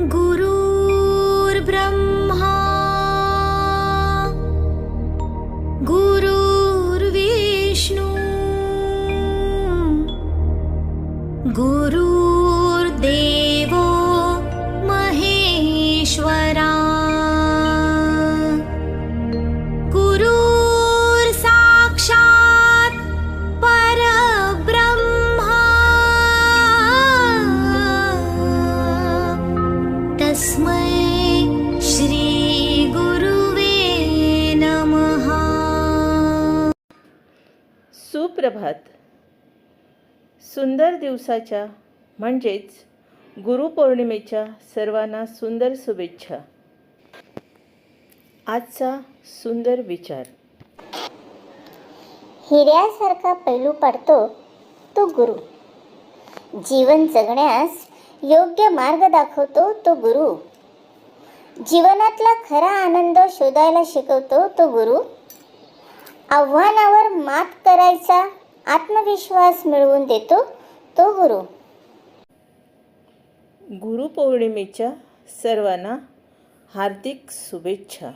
गुरुर्ब्रह्मा। गुरुष्णु गुरु सुप्रभात. सुंदर दिवसाच्या म्हणजेच गुरुपौर्णिमेच्या सर्वांना सुंदर शुभेच्छा. आजचा सुंदर विचार. हिऱ्यासारखा पैलू पडतो तो गुरु. जीवन जगण्यास योग्य मार्ग दाखवतो तो गुरु. जीवनातला खरा आनंद शोधायला शिकवतो तो गुरु. आव्हानावर मात करायचा आत्मविश्वास मिळवून देतो तो गुरु. गुरुपौर्णिमेच्या सर्वांना हार्दिक शुभेच्छा.